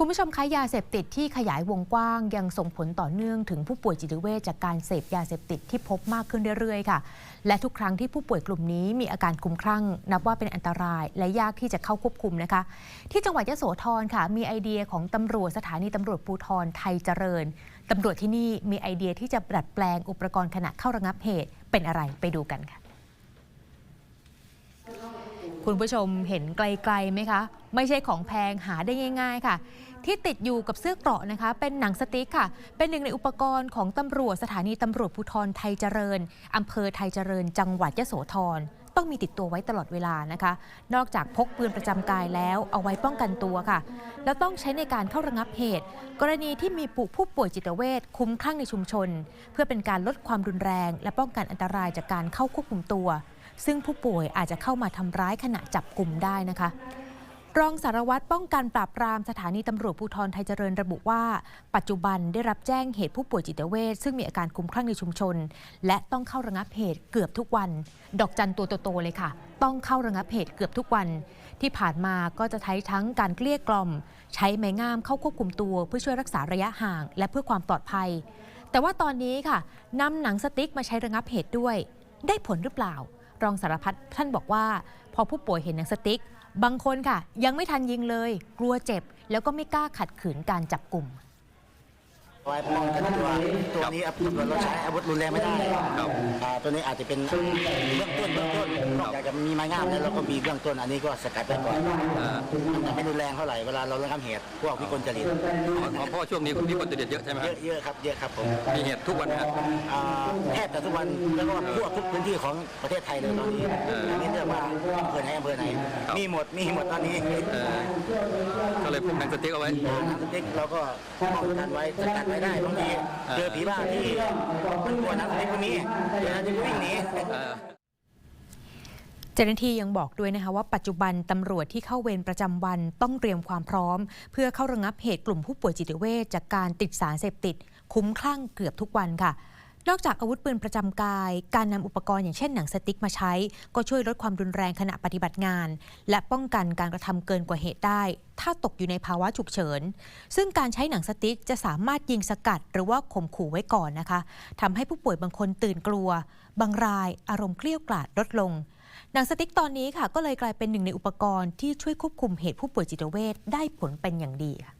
คุณผู้ชมคะยาเสพติดที่ขยายวงกว้าง ยังส่งผลต่อเนื่องถึงผู้ป่วยจิตเวชจากการเสพยาเสพติดที่พบมากขึ้นเรื่อยๆ ค่ะ และทุกครั้งที่ผู้ป่วยกลุ่มนี้มีอาการคลุ้มคลั่ง นับว่าเป็นอันตรายและยากที่จะเข้าควบคุมนะคะ ที่จังหวัดยะโสธรค่ะ มีไอเดียของตำรวจสถานีตำรวจภูธรไทยเจริญตำรวจที่นี่มีไอเดียที่จะดัดแปลงอุปกรณ์ขณะเข้าระงับเหตุเป็นอะไรไปดูกันค่ะ คุณผู้ชมเห็นไกลๆไหมคะ ไม่ใช่ของแพงหาได้ง่าย ๆ ค่ะ ที่ติดอยู่กับเสื้อเกราะนะคะ เป็นหนังสติ๊กค่ะ เป็นหนึ่งในอุปกรณ์ของตำรวจสถานีตำรวจภูธรไทยเจริญอำเภอไทยเจริญ จังหวัดยโสธรต้องมีติดตัวไว้ตลอดเวลานะคะ นอกจากพกปืนประจำกายแล้วเอาไว้ป้องกันตัวค่ะ แล้วต้องใช้ในการเข้าระงับเหตุ กรณีที่มีผู้ป่วยจิตเวชคุ้มคลั่งในชุมชน เพื่อเป็นการลดความรุนแรง และป้องกันอันตรายจากการเข้าควบคุมตัว ซึ่งผู้ป่วยอาจจะเข้ามาทำร้ายขณะจับกลุ่มได้นะคะรองสารวัตรป้องกันปราบปรามสถานีตำรวจภูธรไทยเจริญระบุว่า ปัจจุบันได้รับแจ้งเหตุผู้ป่วยจิตเวชซึ่งมีอาการคลุ้มคลั่งในชุมชน และต้องเข้าระงับเหตุเกือบทุกวัน ดอกจันตัวโตๆเลยค่ะ ต้องเข้าระงับเหตุเกือบทุกวัน ที่ผ่านมาก็จะใช้ทั้งการเกลี้ยกล่อม ใช้ไม้งามเข้าควบคุมตัว เพื่อช่วยรักษาระยะห่าง และเพื่อความปลอดภัย แต่ว่าตอนนี้ค่ะนำหนังสติ๊กมาใช้ระงับเหตุด้วย ได้ผลหรือเปล่า รองสารพัดท่านบอกว่า พอผู้ป่วยเห็นหนังสติ๊ก บางคนค่ะ ยังไม่ทันยิงเลย กลัวเจ็บ แล้วก็ไม่กล้าขัดขืนการจับกลุ่มไว้ป้องกันตัวตัวนี้อาวุธเราใช้อาวุธรุนแรงไม่ได้ครับอ่าตัวนี้อาจจะเป็นเบื้องต้นเบื้องต้นนอก จากจะมีไม้งามแล้วเราก็มีเบื้องต้นอันนี้ก็สกัดไว้ก่อนอ่ามันจะไม่รุนแรงเท่าไหร่เวลาเราระงับเหตุพวกวิกลจริตอ๋อเพราะว่าช่วงนี้มีคนติดเยอะใช่ไหมคเยรับอะเยอะครับเยอะครับผมมีเหตุทุกวันนะครับอ่าแทบจะทุกวันแล้วก็ทั่วทุกพื้นที่ของประเทศไทยเลยตอนนี้เออไม่เลือกว่าอำเภอไหนอำเภอไหนครับมีหมดมีหมดตอนนี้เอ่อก็เลยพกหนังสติ๊กเอาไว้หนังสติ๊กเราก็ป้องกันไว้สกัดไว้ได้บางทีเจอผีบ้าที่มันกลัวหนังสติ๊กก็มีเจอหนังสติ๊กก็วิ่งหนีเอ่อเจ้าหน้าที่ยังบอกด้วยนะคะว่าปัจจุบันตำรวจที่เข้าเวรประจำวันต้องเตรียมความพร้อม เพื่อเข้าระงับเหตุกลุ่มผู้ป่วยจิตเวชจากการติดสารเสพติด คุ้มคลั่งเกือบทุกวันค่ะ นอกจากอาวุธปืนประจำกาย การนำอุปกรณ์อย่างเช่นหนังสติ๊กมาใช้ ก็ช่วยลดความรุนแรงขณะปฏิบัติงาน และป้องกันการกระทำเกินกว่าเหตุได้ ถ้าตกอยู่ในภาวะฉุกเฉิน ซึ่งการใช้หนังสติ๊กจะสามารถยิงสกัด หรือว่าข่มขู่ไว้ก่อนนะคะทำให้ผู้ป่วยบางคนตื่นกลัว บางรายอารมณ์เกลี้ยวกล่อดลดลง หนังสติ๊กตอนนี้ค่ะ ก็เลยกลายเป็นหนึ่งในอุปกรณ์ที่ช่วยควบคุมเหตุผู้ป่วยจิตเวชได้ผลเป็นอย่างดีค่ะ